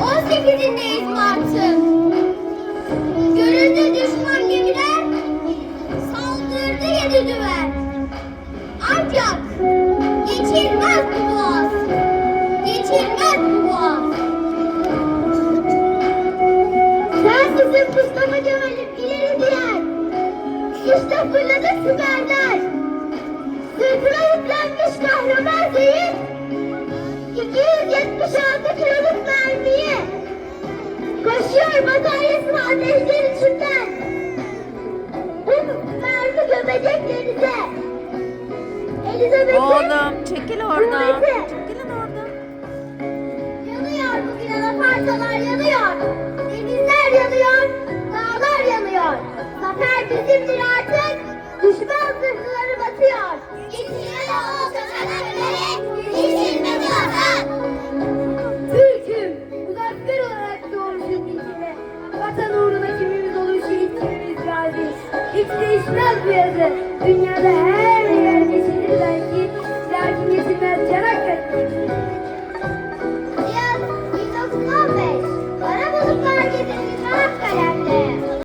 18'indeyiz Mart'ın. Görüldü düşman gemiler, saldırdı yedi düven. Ancak geçilmez bu boğaz, geçilmez bu boğaz. Sensizin Mustafa Kemal'im ileri diyen, Mustafa fırladı siberler. 276 kiloluk mermiye. Koşuyor bataryasını ateşler içinden. Bu mermi gömecek denize. Elizabeth'in Oğlum çekil oradan. Çekilin oradan. Yanıyor bugün anafartalar yanıyor. Gazi. Hiç değişmez bu yazı, dünyada her yer geçilir belki. Lakin geçilmez Çanakkale.